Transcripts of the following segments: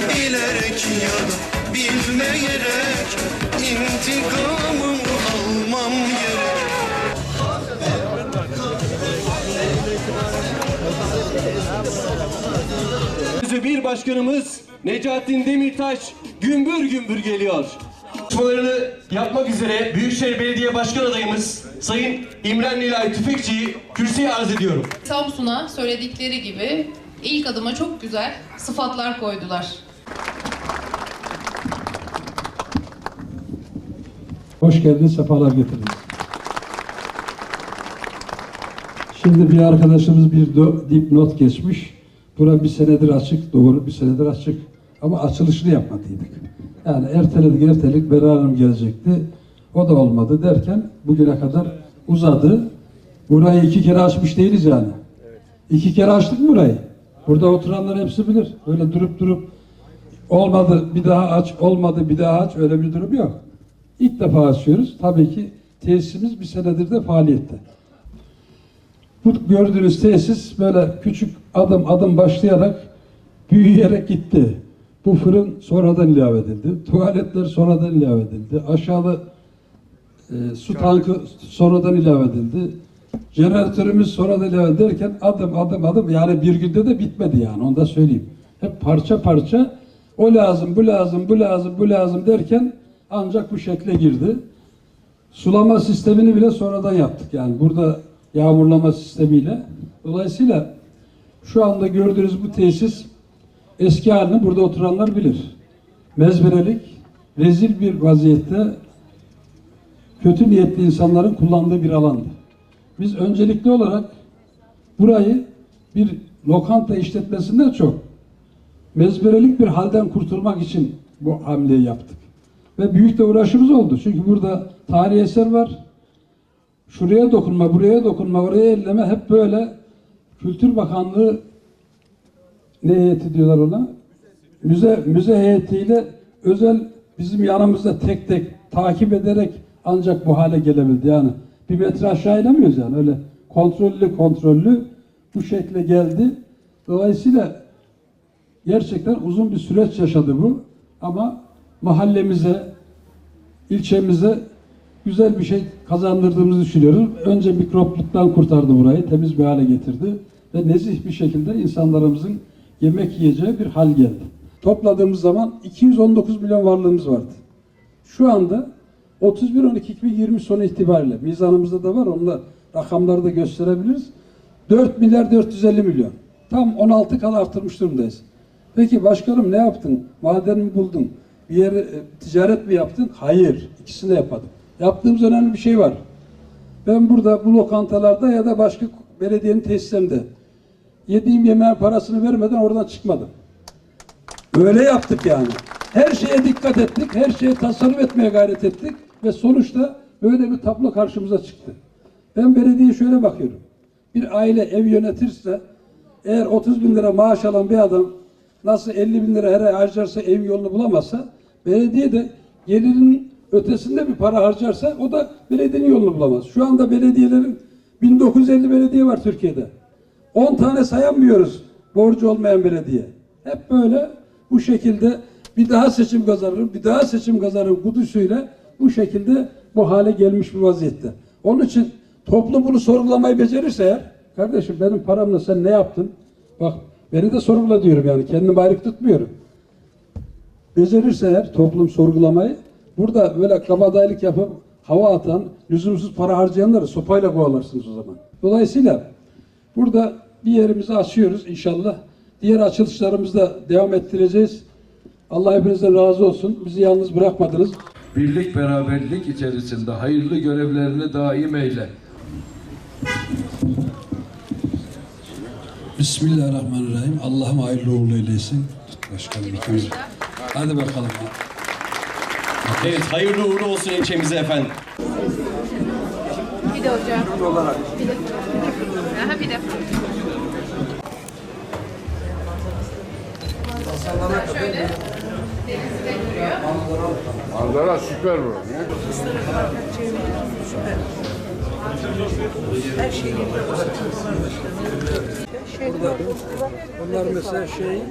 Bilerek ya da bilmeyerek intikamımı almam gerek Bir başkanımız Necatin Demirtaş gümbür gümbür geliyor. Çalışmalarını yapmak üzere Büyükşehir Belediye Başkan adayımız Sayın İmren Nilay Tüfekçi'yi kürsüye arz ediyorum. Samsun'a söyledikleri gibi ilk adıma çok güzel sıfatlar koydular. Hoş geldiniz, sefalar getirdiniz. Şimdi bir arkadaşımız bir dipnot geçmiş. Bura bir senedir açık, doğru bir senedir açık. Ama açılışını yapmadıydık. Yani erteledik, erteledik, Berar Hanım gelecekti. O da olmadı derken bugüne kadar uzadı. Burayı iki kere açmış değiliz yani. İki kere açtık mı burayı. Burada oturanlar hepsi bilir. Öyle durup durup olmadı bir daha aç, olmadı bir daha aç öyle bir durum yok. İlk defa açıyoruz. Tabii ki tesisimiz bir senedir de faaliyette. Bu gördüğünüz tesis böyle küçük adım adım başlayarak büyüyerek gitti. Bu fırın sonradan ilave edildi. Tuvaletler sonradan ilave edildi. Aşağıda e, su tankı sonradan ilave edildi. Jeneratörümüz sonradan ilave derken adım adım adım yani bir günde de bitmedi yani onu da söyleyeyim. Hep parça parça o lazım, bu lazım, bu lazım, bu lazım derken ancak bu şekle girdi. Sulama sistemini bile sonradan yaptık yani burada yağmurlama sistemiyle. Dolayısıyla şu anda gördüğünüz bu tesis eski halini burada oturanlar bilir. Mezberelik, rezil bir vaziyette kötü niyetli insanların kullandığı bir alandı. Biz öncelikli olarak burayı bir lokanta işletmesinden çok mezberelik bir halden kurtulmak için bu hamleyi yaptık. Ve büyük de uğraşımız oldu. Çünkü burada tarihi eser var. Şuraya dokunma, buraya dokunma, oraya elleme hep böyle Kültür Bakanlığı ne heyeti diyorlar ona? Müze, müze heyetiyle özel bizim yanımızda tek tek takip ederek ancak bu hale gelebildi. Yani bir metre aşağı inemiyoruz yani öyle kontrollü kontrollü bu şekle geldi. Dolayısıyla gerçekten uzun bir süreç yaşadı bu. Ama mahallemize, ilçemize güzel bir şey kazandırdığımızı düşünüyorum. Önce mikropluktan kurtardı burayı, temiz bir hale getirdi ve nezih bir şekilde insanlarımızın yemek yiyeceği bir hal geldi. Topladığımız zaman 219 milyon varlığımız vardı. Şu anda 31-12-2020 sonu itibariyle mizanımızda da var, onunla rakamları da gösterebiliriz. 4 milyar 450 milyon. Tam 16 kat artırmış durumdayız. Peki başkanım ne yaptın? Maden mi buldun? Bir yere e, ticaret mi yaptın? Hayır. İkisini de yapmadım. Yaptığımız önemli bir şey var. Ben burada bu lokantalarda ya da başka belediyenin tesislerinde yediğim yemeğin parasını vermeden oradan çıkmadım. Öyle yaptık yani. Her şeye dikkat ettik, her şeye tasarruf etmeye gayret ettik ve sonuçta böyle bir tablo karşımıza çıktı. Ben belediyeye şöyle bakıyorum. Bir aile ev yönetirse eğer 30 bin lira maaş alan bir adam nasıl 50 bin lira her ay harcarsa ev yolunu bulamazsa belediye de gelirinin ötesinde bir para harcarsa o da belediyenin yolunu bulamaz. Şu anda belediyelerin 1950 belediye var Türkiye'de. 10 tane sayamıyoruz borcu olmayan belediye. Hep böyle bu şekilde bir daha seçim kazanırım, bir daha seçim kazanırım kudüsüyle bu şekilde bu hale gelmiş bir vaziyette. Onun için toplum bunu sorgulamayı becerirse eğer, kardeşim benim paramla sen ne yaptın? Bak beni de sorgula diyorum yani kendimi ayrık tutmuyorum. Becerirse eğer toplum sorgulamayı burada böyle kabadayılık yapıp hava atan, lüzumsuz para harcayanları sopayla kovalarsınız o zaman. Dolayısıyla burada bir yerimizi açıyoruz inşallah. Diğer açılışlarımızda devam ettireceğiz. Allah hepinizden razı olsun. Bizi yalnız bırakmadınız. birlik beraberlik içerisinde hayırlı görevlerini daim eyle. Bismillahirrahmanirrahim. Allah'ım hayırlı uğurlu eylesin. Başkanım ikimiz. Hadi bakalım. Evet, hayırlı uğurlu olsun ilçemize efendim. Bir de hocam. Bir de. Aha bir de. Şöyle. Manzara süper bu. Burada bunlar mesela şey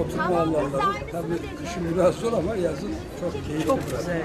oturma alanları. Tabii kışın biraz zor ama yazın çok keyifli. Çok güzel.